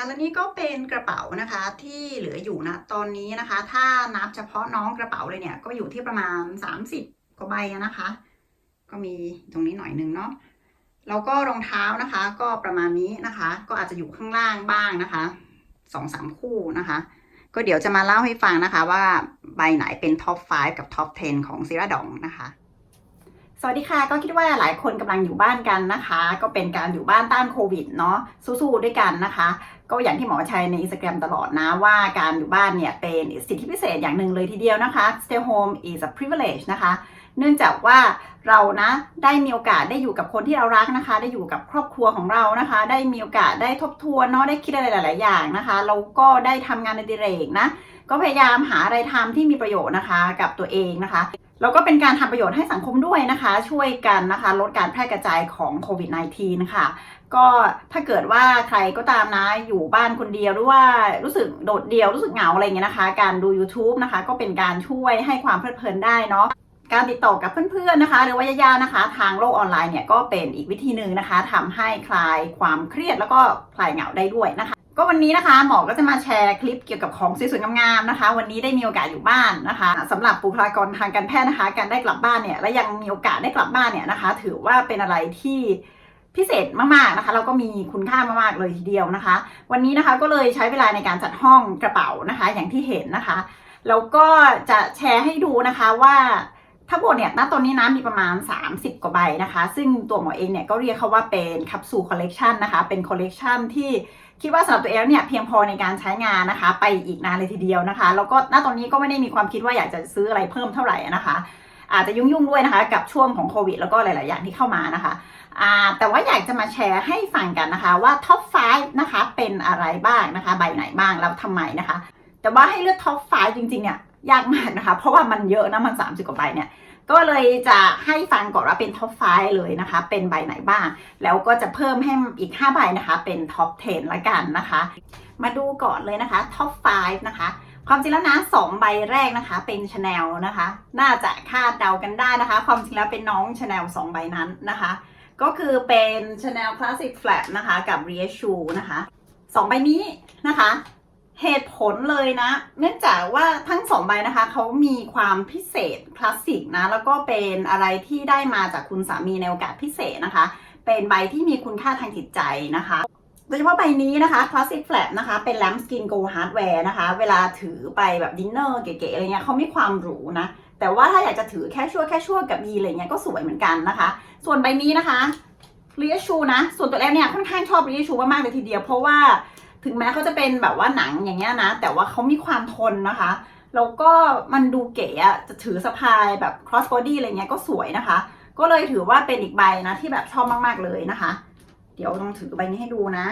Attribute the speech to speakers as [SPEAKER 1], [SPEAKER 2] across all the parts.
[SPEAKER 1] คะและนี่ก็เป็นกระเป๋านะคะที่เหลืออยู่นะตอนนี้นะคะ ถ้านับเฉพาะน้องกระเป๋าเลยเนี่ย ก็อยู่ที่ประมาณ 30กว่าใบนะคะ ก็มีตรงนี้หน่อยนึงเนาะแล้วก็รองเท้านะคะ ก็ประมาณนี้นะคะ ก็อาจจะอยู่ข้างล่างบ้างนะคะสองสามคู่นะคะ ก็เดี๋ยวจะมาเล่าให้ฟังนะคะว่าใบไหนเป็นท็อป 5 กับท็อป 10 ของซิราดองนะคะ สวัสดีค่ะก็คิดว่าหลายคนกำลังอยู่บ้านกันนะคะ ก็เป็นการอยู่บ้านต้านโควิดเนาะสู้ๆด้วยกันนะคะ ก็อย่างที่หมอชัยในอินสตาแกรมตลอดนะว่าการอยู่บ้านเนี่ยเป็นสิทธิพิเศษอย่างหนึ่งเลยทีเดียวนะคะ stay home is a privilege นะคะ เนื่องจากว่าเรานะได้มีโอกาสได้อยู่กับคนที่เรารักนะคะ ได้อยู่กับครอบครัวของเรานะคะ ได้มีโอกาสได้ทบทวนเนาะได้คิดอะไรหลาย ๆ อย่างนะคะ เราก็ได้ทำงานในดิเรกนะก็พยายามหาอะไรทำที่มีประโยชน์นะคะกับตัวเองนะคะ แล้วก็เป็นการทำประโยชน์ให้สังคมด้วยนะคะ ช่วยกันนะคะลดการแพร่กระจายของโควิด -19 ค่ะก็ถ้าเกิดว่าใครก็ตามนะอยู่บ้านคนเดียวหรือว่ารู้สึกโดดเดี่ยวรู้สึกเหงาอะไรเงี้ยนะคะ การดู YouTube นะคะ ก็เป็นการช่วยให้ความเพลิดเพลินได้เนาะการติดต่อกับเพื่อนๆนะคะ หรือว่าญาติๆนะคะ ทางโลกออนไลน์เนี่ยก็เป็นอีกวิธีหนึ่งนะคะทำให้คลายความเครียดแล้วก็คลายเหงาได้ด้วยนะคะ ก็วันนี้นะคะหมอก็จะมาแชร์คลิปเกี่ยวกับของสวยๆงามๆนะคะ วันนี้ได้มีโอกาสอยู่บ้านนะคะสำหรับบุคลากรทางการแพทย์นะคะ การได้กลับบ้านเนี่ยและยังมีโอกาสได้กลับบ้านเนี่ยนะคะ ถือว่าเป็นอะไรที่พิเศษมากๆนะคะแล้วก็มีคุณค่ามากๆเลยทีเดียวนะคะ วันนี้นะคะก็เลยใช้เวลาในการจัดห้องกระเป๋านะคะ อย่างที่เห็นนะคะแล้วก็จะแชร์ให้ดูนะคะว่า ทั้งหมดเนี่ยณตอนนี้นะมีประมาณ 30 กว่าใบนะคะ ซึ่งตัวหมอเองเนี่ยก็เรียกเขาว่าเป็นคัพซูลคอลเลกชันนะคะ เป็นคอลเลกชันที่คิดว่าสำหรับตัวเองเนี่ยเพียงพอในการใช้งานนะคะ ไปอีกนานเลยทีเดียวนะคะ แล้วก็ณตอนนี้ก็ไม่ได้มีความคิดว่าอยากจะซื้ออะไรเพิ่มเท่าไหร่นะคะ อาจจะยุ่งๆด้วยนะคะ กับช่วงของโควิด แล้วก็หลาย ๆ อย่างที่เข้ามานะคะแต่ว่าอยากจะมาแชร์ให้ฟังกันนะคะว่าท็อป 5 นะคะเป็นอะไรบ้างนะคะ ใบไหนบ้างแล้วทำไมนะคะ แต่ว่าให้เลือกท็อป 5 จริง ๆ เนี่ย ยากมากนะคะ เพราะว่ามันเยอะนะมัน 30 กว่าใบเนี่ย ก็เลยจะให้ฟังก่อนว่าเป็นท็อป5เลยนะคะ เป็นใบไหนบ้าง แล้วก็จะเพิ่มให้อีก 5 ใบนะคะ เป็นท็อป 10 ละกันนะคะ มาดูก่อนเลยนะคะท็อป 5 นะคะความจริงแล้วนะสองใบแรกนะคะ เป็นชาแนลนะคะ น่าจะคาดเดากันได้นะคะ ความจริงแล้วเป็นน้องชาแนลสองใบนั้นนะคะ ก็คือเป็น Chanel Classic Flat นะคะ กับ r e a s s u นะคะสองใบนี้นะคะ เหตุผลเลยนะ เนื่องจากว่าทั้งสองใบนะคะเขามีความพิเศษคลาสสิกนะ แล้วก็เป็นอะไรที่ได้มาจากคุณสามีในโอกาสพิเศษนะคะ เป็นใบที่มีคุณค่าทางจิตใจนะคะ โดยเฉพาะใบนี้นะคะ Classic Flat นะคะ เป็น Lamp Skin Gold Hardware นะคะ เวลาถือไปแบบดินเนอร์เก๋ๆอะไรเงี้ยเขามีความหรูนะ แต่ว่าถ้าอยากจะถือแค่ชั่วแค่ชั่วกับยีอะไรเงี้ยก็สวยเหมือนกันนะคะ ส่วนใบนี้นะคะ r e a s s u r e นะ ส่วนตัวแรกเนี่ยค่อนข้างชอบ r e a s s u r e มากๆเลยทีเดียว เพราะว่า ถึงแม้เขาจะเป็นแบบว่าหนังอย่างเงี้ยนะ แต่ว่าเขามีความทนนะคะ แล้วก็มันดูเก๋อะจะถือสะพายแบบ cross body อะไรเงี้ยก็สวยนะคะ ก็เลยถือว่าเป็นอีกใบนะที่แบบชอบมากๆเลยนะคะ เดี๋ยวลองถือใบนี้ให้ดูนะ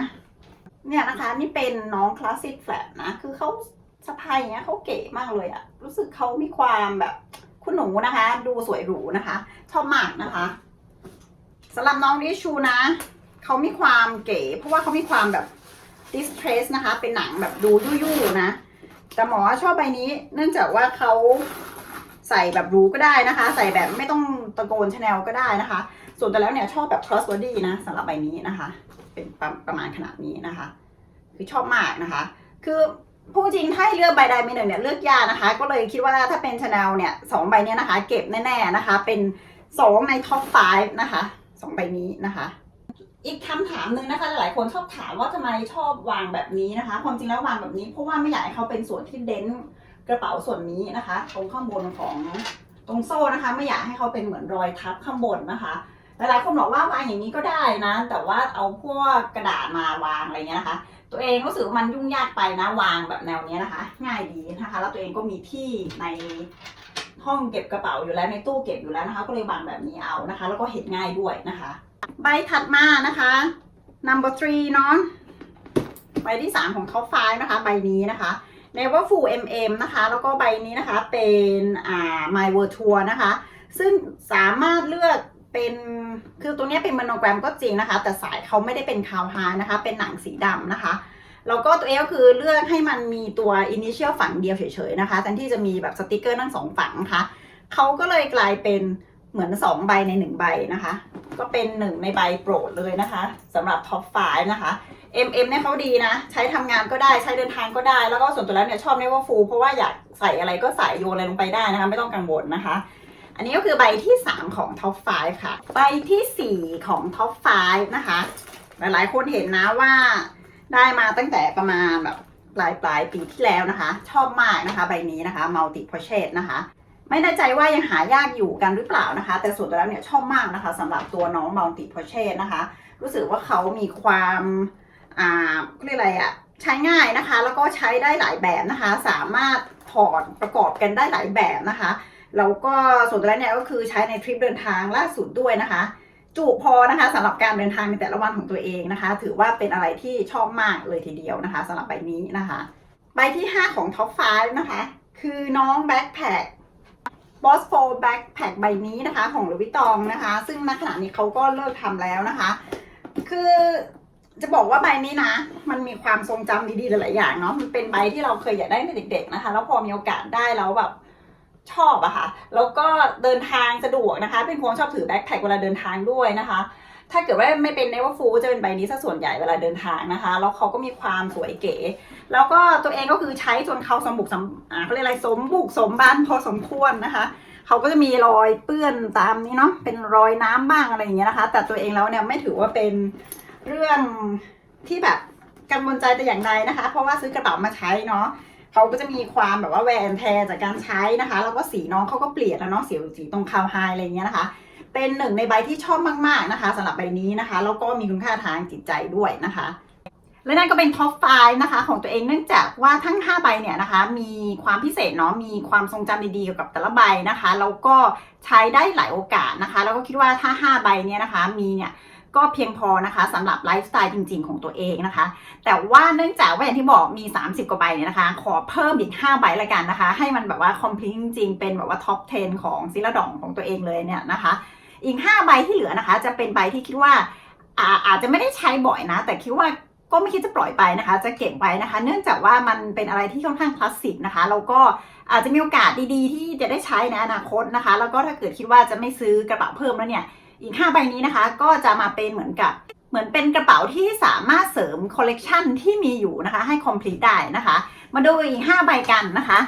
[SPEAKER 1] เนี่ยนะคะนี่เป็นน้อง classic flat นะ คือเขาสะพายอย่างเงี้ยเขาเก๋มากเลยอะรู้สึกเขามีความแบบคุณหนูนะคะ ดูสวยหรูนะคะ ชอบมากนะคะสำหรับน้องดิชูนะเขามีความเก๋เพราะว่าเขามีความแบบ distress นะคะ เป็นหนังแบบดูยุ่ยๆนะ แต่หมอชอบใบนี้ เนื่องจากว่าเขาใส่แบบรูก็ได้นะคะ ใส่แบบไม่ต้องตะโกนชาแนลก็ได้นะคะ ส่วนแต่แล้วเนี่ยชอบแบบ cross body นะสำหรับใบนี้นะคะ เป็นประประมาณขนาดนี้นะคะ คือชอบมากนะคะ คือผู้จริงถ้าให้เลือกใบใดใบหนึ่งเนี่ยเลือกยากนะคะ ก็เลยคิดว่าถ้าเป็นชาแนลเนี่ยสองใบนี้นะคะ เก็บแน่ๆนะคะ เป็นสองในท็อป 5 นะคะสองใบนี้นะคะ อีกคำถามหนึ่งนะคะ หลายคนชอบถามว่าทำไมชอบวางแบบนี้นะคะ ความจริงแล้ววางแบบนี้เพราะว่าไม่อยากให้เขาเป็นส่วนที่เด่นกระเป๋าส่วนนี้นะคะ ตรงข้างบนของตรงโซ่นะคะ ไม่อยากให้เขาเป็นเหมือนรอยทับข้างบนนะคะหลายๆคนบอกว่าวางอย่างนี้ก็ได้นะ แต่ว่าเอาพวกกระดาษมาวางอะไรเงี้ยนะคะ ตัวเองรู้สึกมันยุ่งยากไปนะวางแบบแนวนี้นะคะ ง่ายดีนะคะ แล้วตัวเองก็มีที่ในห้องเก็บกระเป๋าอยู่แล้วในตู้เก็บอยู่แล้วนะคะ ก็เลยวางแบบนี้เอานะคะ แล้วก็เห็นง่ายด้วยนะคะ ใบถัดมานะคะ number three เนาะใบที่3ของ top 5นะคะ ใบนี้นะคะ Never Full MM นะคะ แล้วก็ใบนี้นะคะเป็นอ่า My World Tour นะคะ ซึ่งสามารถเลือกเป็นคือตัวนี้เป็นมโนแกรมก็จริงนะคะ แต่สายเขาไม่ได้เป็นคาวไฮนะคะ เป็นหนังสีดำนะคะแล้วก็ตัวเองก็คือเลือกให้มันมีตัว initial ฝั่งเดียวเฉยๆนะคะแทนที่จะมีแบบสติกเกอร์ทั้งสองฝั่งนะคะเขาก็เลยกลายเป็นเหมือน 2 ใบใน 1 ใบนะคะ ก็เป็นหนึ่งในใบโปรดเลยนะคะสำหรับท็อป5นะคะ MM เนี่ยเขาดีนะ ใช้ทำงานก็ได้ใช้เดินทางก็ได้ แล้วก็ส่วนตัวแล้วเนี่ยชอบเนเวอร์ฟูเพราะว่าอยากใส่อะไรก็ใส่โยนอะไรลงไปได้นะคะ ไม่ต้องกังวลนะคะ อันนี้ก็คือใบที่ 3 ของ Top 5ค่ะ ใบทีสี่4 ของ Top 5นะคะ หลายๆ คนเห็นนะว่าได้มาตั้งแต่ประมาณแบบปลายปลายปีที่แล้วนะคะ ชอบมากนะคะ ใบนี้นะคะ Multi Portrait นะคะ ไม่แน่ใจว่ายังหายากอยู่กันหรือเปล่านะคะ แต่ส่วนตัวแล้วเนี่ยชอบมากนะคะสำหรับตัวน้อง Multi Portrait นะคะ รู้สึกว่าเขามีความอ่าเรียกอะไรอะใช้ง่ายนะคะ แล้วก็ใช้ได้หลายแบบนะคะ สามารถถอดประกอบกันได้หลายแบบนะคะแล้วก็ส่วนตัวแล้วเนี่ยก็คือใช้ในทริปเดินทางล่าสุดด้วยนะคะ จุพอนะคะสำหรับการเดินทางในแต่ละวันของตัวเองนะคะ ถือว่าเป็นอะไรที่ชอบมากเลยทีเดียวนะคะสำหรับใบนี้นะคะ ใบที่ 5 ของ Top 5นะคะ คือน้องแบ็คแพค Backpack b o s 4 Backpack ใบนี้นะคะ ของหลุยวิตองนะคะ ซึ่งณขณะนี้เขาก็เลิกทำแล้วนะคะ คือจะบอกว่าใบนี้นะ มันมีความทรงจำดีๆหลายๆอย่างเนาะมันเป็นใบที่เราเคยอยากได้ในเด็ก ๆนะคะ แล้วพอมีโอกาสได้แล้วแบบชอบอะค่ะ แล้วก็เดินทางสะดวกนะคะ เป็นคนชอบถือแบ็คแพคเวลาเดินทางด้วยนะคะ ถ้าเกิดว่าไม่เป็นเนเวอร์ฟูจะเป็นใบนี้ซะส่วนใหญ่เวลาเดินทางนะคะ แล้วเขาก็มีความสวยเก๋ แล้วก็ตัวเองก็คือใช้จนเขาสมบุกสมอ่าเขาเรียกอะไรสมบุกสมบันพอสมควรนะคะเขาก็จะมีรอยเปื้อนตามนี้เนาะเป็นรอยน้ำบ้างอะไรอย่างเงี้ยนะคะ แต่ตัวเองแล้วเนี่ยไม่ถือว่าเป็นเรื่องที่แบบกังวลใจแต่อย่างใดนะคะ เพราะว่าซื้อกระเป๋ามาใช้เนาะเขาก็จะมีความแบบว่าแวนแทนจากการใช้นะคะ แล้วก็สีน้องเขาก็เปลี่ยนแล้วเนาะสีสีตรงคาวไฮอะไรอย่างเงี้ยนะคะ เป็นหนึ่งในใบที่ชอบมากๆนะคะสำหรับใบนี้นะคะแล้วก็มีคุณค่าทางจิตใจด้วยนะคะและนั่นก็เป็นท็อปไ5นะคะของตัวเองเนื่องจากว่าทั้ง 5 ใบเนี่ยนะคะมีความพิเศษเนาะมีความทรงจำดีๆเกี่ยวกับแต่ละใบนะคะแล้วก็ใช้ได้หลายโอกาสนะคะ แล้วก็คิดว่าถ้า 5 ใบเนี่ยนะคะมีเนี่ยก็เพียงพอนะคะสำหรับไลฟ์สไตล์จริงๆของตัวเองนะคะ แต่ว่าเนื่องจากว่าอย่างที่บอกมี 30 กว่าใบเนี่ยนะคะ ขอเพิ่มอีก 5 ใบละกันนะคะ ให้มันแบบว่าคอมพลีทจริงๆเป็นแบบว่าท็อป 10 ของซิลาดองของตัวเองเลยเนี่ยนะคะ อีก5ใบที่เหลือนะคะ จะเป็นใบที่คิดว่าอาอาจจะไม่ได้ใช้บ่อยนะ แต่คิดว่าก็ไม่คิดจะปล่อยไปนะคะ จะเก็บไว้นะคะ เนื่องจากว่ามันเป็นอะไรที่ค่อนข้างคลาสสิกนะคะแล้วก็อาจจะมีโอกาสดีๆ ที่จะได้ใช้ในอนาคตนะคะ แล้วก็ถ้าเกิดคิดว่าจะไม่ซื้อกระเป๋าเพิ่มแล้วเนี่ย อีก 5 ใบนี้นะคะ ก็จะมาเป็นเหมือนกับเหมือนเป็นกระเป๋าที่สามารถเสริมคอลเลกชันที่มีอยู่นะคะ ให้ complete ได้นะคะ มาดูอีก 5 ใบกันนะคะ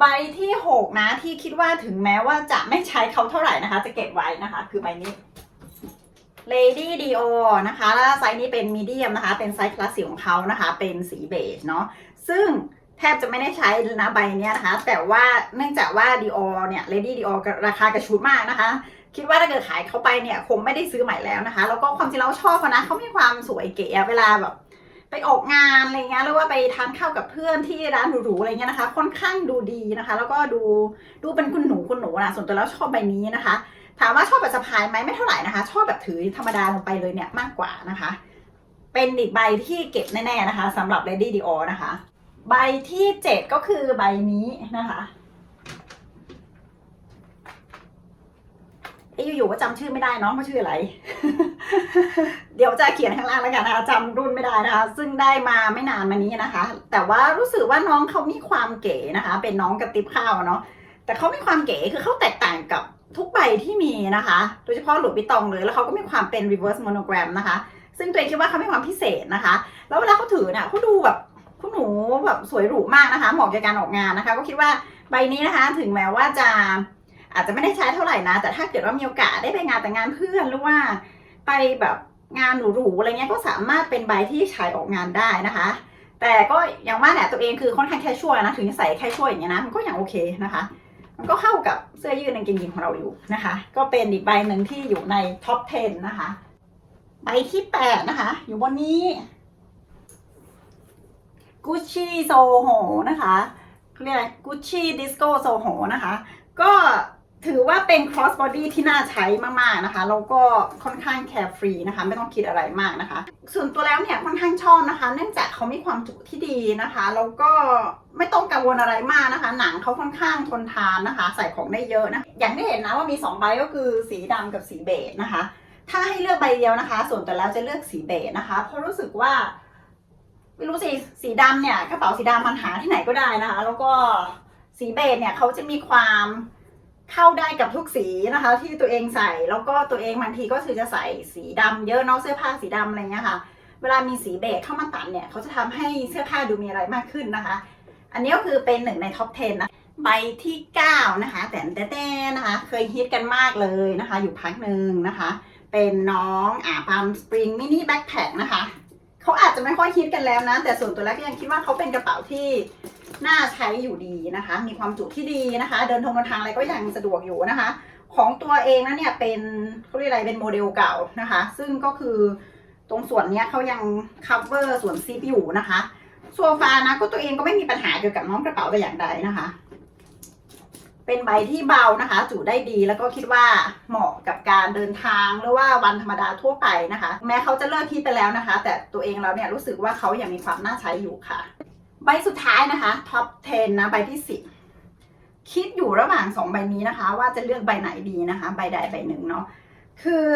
[SPEAKER 1] ใบที่ 6 นะที่คิดว่าถึงแม้ว่าจะไม่ใช้เขาเท่าไหร่นะคะ จะเก็บไว้นะคะ คือใบนี้ Lady Dior นะคะ แล้วไซส์นี้เป็นมีเดียมนะคะ เป็นไซส์คลาสสิกของเขานะคะ เป็นสีเบจเนาะซึ่งแทบจะไม่ได้ใช้นะใบเนี้ยนะคะ แต่ว่าเนื่องจากว่า Dior เนี่ย Lady Dior ราคากระชุดมากนะคะ คิดว่าถ้าเกิดขายเขาไปเนี่ย คงไม่ได้ซื้อใหม่แล้วนะคะ แล้วก็ความจริงเราชอบเขานะเขามีความสวยเก๋เวลาแบบ ไปออกงานอะไรเงี้ยหรือว่าไปทานข้าวกับเพื่อนที่ร้านหรูๆอะไรเงี้ยนะคะ ค่อนข้างดูดีนะคะ แล้วก็ดูดูเป็นคุณหนูคุณหนูนะส่วนตัวแล้วชอบใบนี้นะคะ ถามว่าชอบแบบสะพายไหมไม่เท่าไหร่นะคะ ชอบแบบถือธรรมดาลงไปเลยเนี่ยมากกว่านะคะ เป็นอีกใบที่เก็บแน่ๆนะคะสำหรับ Lady Dior นะคะ ใบที่ 7 ก็คือใบนี้นะคะ อ้ยอยู่ๆก็จำชื่อไม่ได้น้องเขาชื่ออะไร เดี๋ยวจะเขียนข้างล่างแล้วกันนะคะจำรุ่นไม่ได้นะคะ ซึ่งได้มาไม่นานมานี้นะคะ แต่ว่ารู้สึกว่าน้องเขามีความเก๋นะคะ เป็นน้องกระติบข้าวเนาะแต่เขามีความเก๋คือเขาแตกต่างกับทุกใบที่มีนะคะ โดยเฉพาะหลุยส์วิตตองเลย แล้วเขาก็มีความเป็น reverse monogram นะคะ ซึ่งตัวเองคิดว่าเขามีความพิเศษนะคะ แล้วเวลาเขาถือเนี่ยเขาดูแบบคุณหนูแบบสวยหรูมากนะคะ เหมาะกับการออกงานนะคะ ก็คิดว่าใบนี้นะคะ ถึงแม้ว่าจะ อาจจะไม่ได้ใช้เท่าไหร่นะ แต่ถ้าเกิดว่ามีโอกาสได้ไปงานแต่งงานเพื่อนหรือว่าไปแบบงานหรูๆอะไรเงี้ยก็สามารถเป็นใบที่ใช้ออกงานได้นะคะ แต่ก็อย่างว่าแหละตัวเองคือค่อนข้างแค่ช่วยนะถึงจะใส่แค่ช่วยอย่างเงี้ยนะมันก็ยังโอเคนะคะ มันก็เข้ากับเสื้อยืดกางเกงยีนของเราอยู่นะคะ ก็เป็นอีกใบหนึ่งที่อยู่ในท็อป 10 นะคะ ใบที่8นะคะ อยู่บนนี้ Gucci Soho นะคะเขาเรียกอะไร Gucci Disco Soho นะคะ ก็ ถือว่าเป็น cross body ที่น่าใช้มากๆนะคะ แล้วก็ค่อนข้าง carefree นะคะ ไม่ต้องคิดอะไรมากนะคะ ส่วนตัวแล้วเนี่ยค่อนข้างชอบนะคะ เนื่องจากเขามีความจุที่ดีนะคะ แล้วก็ไม่ต้องกังวลอะไรมากนะคะ หนังเขาค่อนข้างทนทานนะคะ ใส่ของได้เยอะนะ อย่างที่เห็นนะว่ามี 2 ใบก็คือสีดำกับสีเบจนะคะ ถ้าให้เลือกใบเดียวนะคะ ส่วนตัวแล้วจะเลือกสีเบจนะคะ เพราะรู้สึกว่าไม่รู้สิสีดำเนี่ยกระเป๋าสีดำมันหาที่ไหนก็ได้นะคะ แล้วก็สีเบจเนี่ยเขาจะมีความ เข้าได้กับทุกสีนะคะ ที่ตัวเองใส่แล้วก็ตัวเองบางทีก็คือจะใส่สีดำเยอะเนาะเสื้อผ้าสีดำอะไรเงี้ยค่ะ เวลามีสีเบจเข้ามาตัดเนี่ยเขาจะทำให้เสื้อผ้าดูมีอะไรมากขึ้นนะคะ อันนี้ก็คือเป็นหนึ่งในท็อป 10 นะ ใบที่ 9 นะคะ แต่แต่แต่นะคะ เคยฮิตกันมากเลยนะคะ อยู่พักหนึ่งนะคะ เป็นน้องอ่าพามสปริงมินิแบ็คแพคนะคะเขาอาจจะไม่ค่อยฮิตกันแล้วนะ แต่ส่วนตัวแล้วก็ยังคิดว่าเขาเป็นกระเป๋าที่ น่าใช้อยู่ดีนะคะ มีความจุที่ดีนะคะ เดินทงเดินทางอะไรก็ยังสะดวกอยู่นะคะ ของตัวเองนะเนี่ยเป็นเขาเรียกอะไรเป็นโมเดลเก่านะคะ ซึ่งก็คือตรงส่วนเนี้ยเขายัง cover ส่วนซิปอยู่นะคะโซฟานะก็ตัวเองก็ไม่มีปัญหาเกี่ยวกับน้องกระเป๋าแต่อย่างใดนะคะ เป็นใบที่เบานะคะ จุได้ดีแล้วก็คิดว่าเหมาะกับการเดินทางหรือว่าวันธรรมดาทั่วไปนะคะ แม้เขาจะเลิกคิดไปแล้วนะคะ แต่ตัวเองแล้วเนี่ยรู้สึกว่าเขายังมีความน่าใช้อยู่ค่ะ ใบสุดท้ายนะคะท็อป 10 นะ ใบที่ 10 คิดอยู่ระหว่างสองใบนี้นะคะ ว่าจะเลือกใบไหนดีนะคะ ใบใดใบหนึ่งเนาะคือ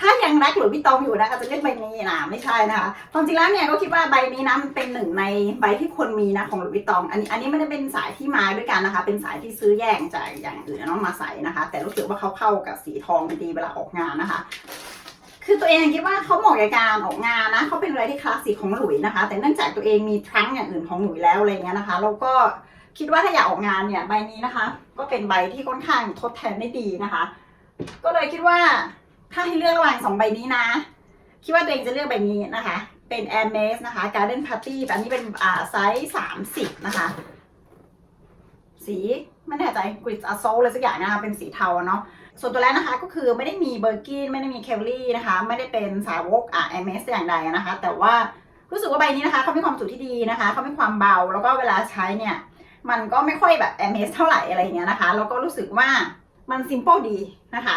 [SPEAKER 1] ถ้ายังรักหรือพี่ตองอยู่นะคะจะเลือกใบนี้นะไม่ใช่นะคะความจริงแล้วเนี่ยก็คิดว่าใบนี้นะมันเป็นหนึ่งในใบที่ควรมีนะของหลุยส์วิตตองอันนี้อันนี้ไม่ได้เป็นสายที่มาด้วยกันนะคะ เป็นสายที่ซื้อแยกจากอย่างอื่นแล้วมาใส่นะคะ แต่รู้สึกว่าเขาเข้ากับสีทองดีเวลาออกงานนะคะ คือตัวเองคิดว่าเขาเหมาะกับการออกงานนะเขาเป็นอะไรที่คลาสสิกของหลุยนะคะ แต่เนื่องจากตัวเองมีทรังก์อย่างอื่นของหลุยแล้วอะไรเงี้ยนะคะแล้วก็คิดว่าถ้าอยากออกงานเนี่ยใบนี้นะคะ ก็เป็นใบที่ค่อนข้างทดแทนได้ดีนะคะ ก็เลยคิดว่าถ้าให้เลือกระหว่างสองใบนี้นะ คิดว่าตัวเองจะเลือกใบนี้นะคะ เป็น a i r m e s นะคะ Garden Party แต่อันนี้เป็นอ่าไซส์สามสิบนะคะ สีไม่แน่ใจกริดอโซเลยสักอย่างนะคะเป็นสีเทาเนาะ ส่วนตัวแรกนะคะก็คือไม่ได้มีเบอร์กินไม่ได้มีเคลลี่นะคะ ไม่ได้เป็นสาวกอ่า a i r m e s อย่างใดนะคะ แต่ว่ารู้สึกว่าใบนี้นะคะเขามีความจุที่ดีนะคะเขามีความเบาแล้วก็เวลาใช้เนี่ย มันก็ไม่ค่อยแบบ a i r m e s เท่าไหร่อะไรอย่างเงี้ยนะคะแล้วก็รู้สึกว่ามันซิม p ป e ดีนะคะ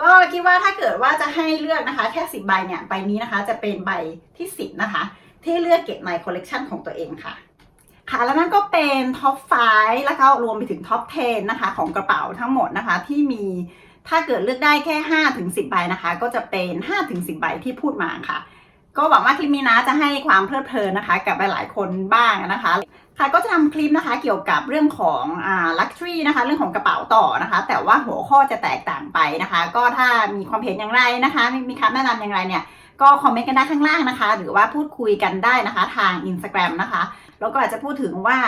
[SPEAKER 1] ก็คิดว่าถ้าเกิดว่าจะให้เลือกนะคะ แค่สิบใบเนี่ยใบนี้นะคะจะเป็นใบที่สิบนะคะ ที่เลือกเก็บในคอลเลกชันของตัวเองค่ะค่ะแล้วนั่นก็เป็นท็อป 5 แล้วก็รวมไปถึงท็อป 10 นะคะ ของกระเป๋าทั้งหมดนะคะที่มี ถ้าเกิดเลือกได้แค่5ถึง10ใบนะคะ ก็จะเป็น5ถึง10ใบที่พูดมาค่ะ ก็หวังว่าคลิปนี้นะจะให้ความเพลิดเพลินนะคะ กับหลายๆคนบ้างนะคะค่ะก็จะทำคลิปนะคะเกี่ยวกับเรื่องของอ่าลักทรีนะคะ เรื่องของกระเป๋าต่อนะคะ แต่ว่าหัวข้อจะแตกต่างไปนะคะ ก็ถ้ามีความเห็นอย่างไรนะคะมีมีคำแนะนำอย่างไรเนี่ยก็คอมเมนต์กันได้ข้างล่างนะคะ หรือว่าพูดคุยกันได้นะคะ ทาง Instagram นะคะ แล้วก็อาจจะพูดถึงว่า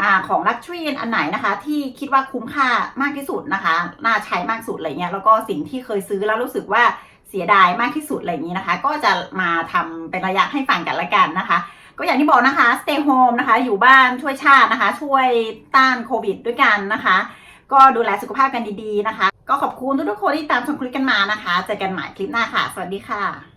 [SPEAKER 1] อของลักทรีอันไหนนะคะ ที่คิดว่าคุ้มค่ามากที่สุดนะคะ น่าใช้มากสุดอะไรเงี้ยแล้วก็สิ่งที่เคยซื้อแล้วรู้สึกว่าเสียดายมากที่สุดอะไรอย่างนี้นะคะ ก็จะมาทำเป็นระยะให้ฟังกันละกันนะคะ ก็อย่างที่บอกนะคะ stay home นะคะ อยู่บ้านช่วยชาตินะคะ ช่วยต้านโควิดด้วยกันนะคะ ก็ดูแลสุขภาพกันดีๆนะคะ ก็ขอบคุณทุกๆคนที่ตามชมคลิปกันมานะคะ เจอกันใหม่คลิปหน้าค่ะ สวัสดีค่ะ